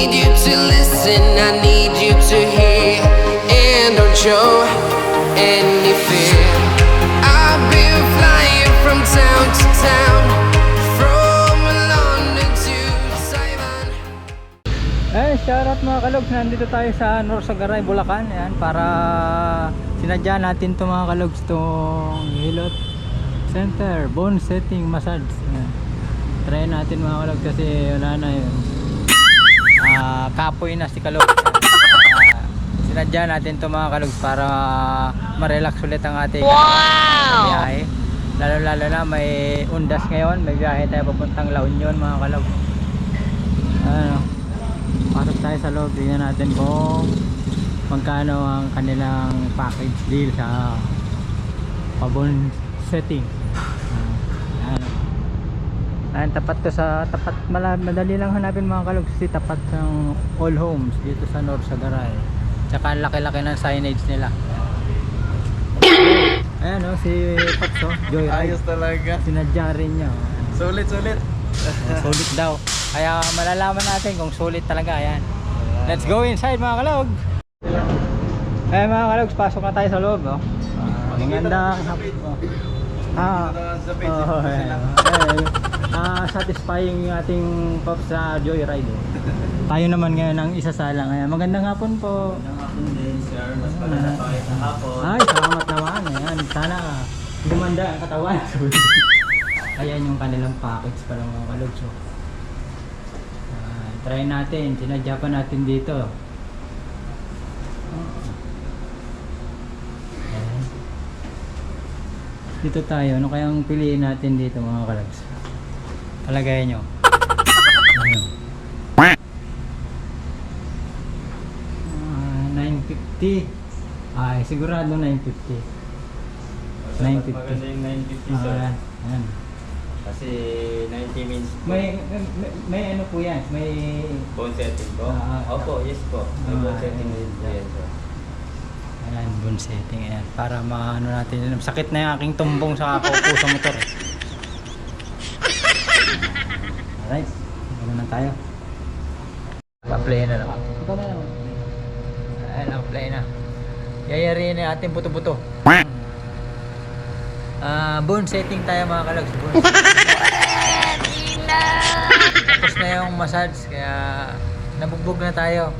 Need you to listen, I need you to hear, and don't show any fear. I've been flying from town to town, from London to Taiwan. Eh, shoutout mga kalogs. Nandito tayo sa Norsagaray, Bulacan. Ayan, para sinadya natin to mga kalogs tong Hilot Center, Bone Setting Massage. Ayan. Try natin mga kalogs kasi wala na yun. Ah, kapoy na si kalogs. Ah, sinadya natin to mga kalogs para ma-relax ulit ang ating biyahe. Lalo lalo na may undas ngayon, may biyahe tayo papuntang La Union mga kalogs. Ano? pasok tayo sa loob tingnan natin kung magkano ang kanilang package deal sa pabon setting uh, ayan tapat to sa tapat madali lang hanapin mga kalog kasi tapat ng all homes dito sa North Sagaray tsaka ang laki-laki ng signage nila ayan o si Pops oh, Joyride Ayos talaga. sinadya rin niya oh. Sulit, sulit. sulit daw kaya malalaman natin kung sulit talaga yan let's go inside mga kalog eh mga kalogs pasok na tayo sa loob oh. Ah, magandang oh. Ah, oh, eh, eh, ah, satisfying yung ating pop sa joyride oh. tayo naman ngayon ang isa salang Ayan, magandang hapon po. Mas pala tayo sa hapon. ay salamat naman Ayan, sana gumanda ang katawan. Ayan yung kanilang package para mga kalogs oh. Ah, try natin. Sinadya pa natin dito Dito tayo, ano kayang piliin natin dito mga kalags? Palagay nyo. Ano? Ah, 950. Ay, sigurado 950. 950. Maganda yung 950 sir. Ah, ayan. Kasi 90 means po. May, may, may ano po yan? May Bone setting po? Ah. Opo, yes po. May Ah, bone setting din po yan sir. Ayan, bone setting. Ayan, para maano natin. Sakit na yung aking tumbong sa kakaupo sa motor. Eh. Alright, ano na tayo? Pa-play na lang. Ito na lang. Ayan, ang play na. Yayari na ating buto-buto. Ah, bone setting tayo mga kalags. Bone Tapos na yung massage, kaya nabugbog na tayo.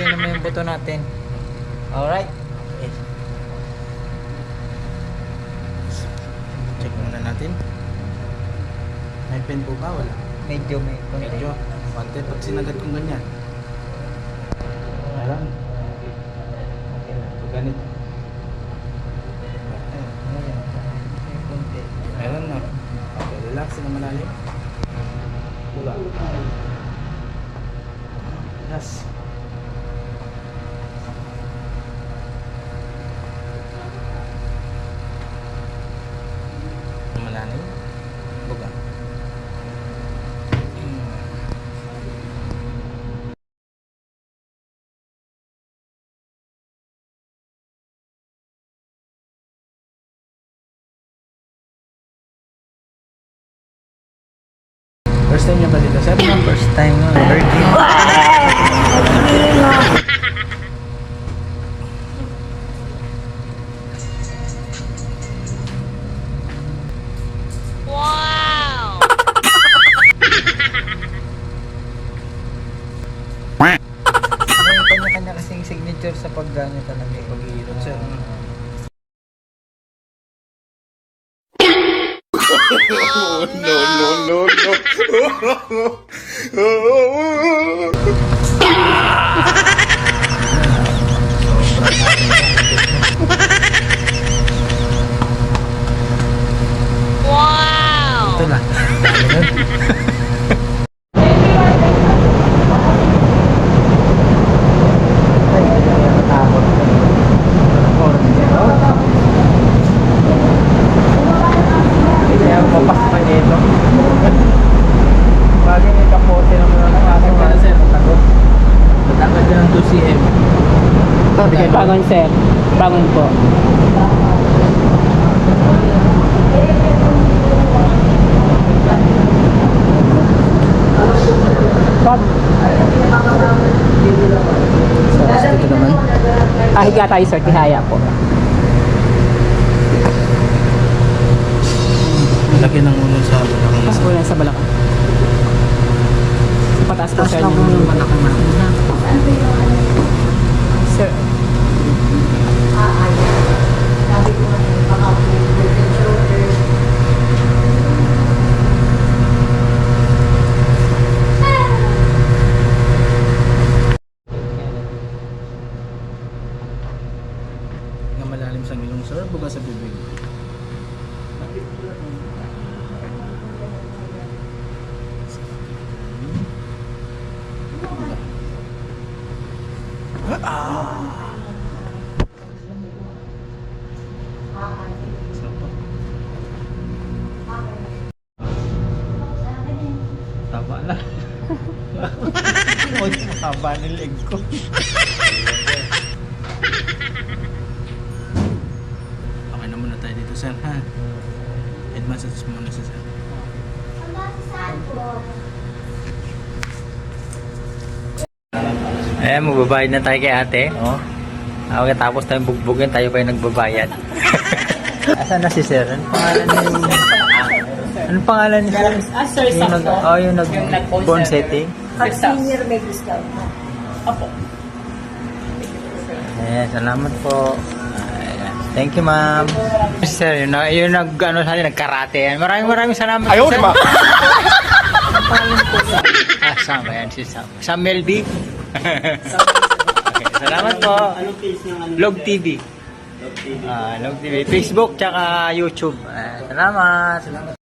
Yun naman yung buto natin. Alright. Check muna natin. May pen po ba? Wala. Medyo may konti. Medyo. Pante pag sinagat kong ganyan. Alam. Pag ganito. Ayan. May konti. Meron na. Okay, relax na malalim. Wala. Yes. Malalim. Buga. First time niya ba dito, sir? First time virgin. May Ito na. Kaya mapas pa dito. Bagay may kapote naman ang aking Kaya, sir. tagot. Matangkad ka ng 2 cm. Bangon sir. Bangon po. Pag naman. ah, higa tayo sir, tihaya po. Laki ng ulo sa balakang lang sa balakang. Pataas po sir. lang yung balakang Sir, Nga malalim sa ilong, sir. Buka sa bibig. Tama na. Huwag mahaba ng leg ko. Okay na muna tayo dito, sir, ha? Head massage muna si sir. Ayan, magbabayad na tayo kay ate. Oh. Okay, tapos tayong bugbugin, tayo pa yung nagbabayad. Asan na si sir? Ano pangalan ni... Ano pangalan ni sir? ah, sir, Yung nag, sakto. oh, yung nag Yung nag-phone phone sir. setting. Sir, senior may discount. Opo. Ayan, salamat po. Ayan. Thank you, ma'am. Sir, yun, na- yun nag, ano, sa atin, nagkarate yan. Maraming maraming salamat. Ayaw, di ba? Ang pangalan po sa... Ah, Sam, ayan, si Sam. Sam Melby. okay, salamat po. Anong page ng ano? Log TV. Ah, Log TV. Facebook, tsaka YouTube. Ah, salamat.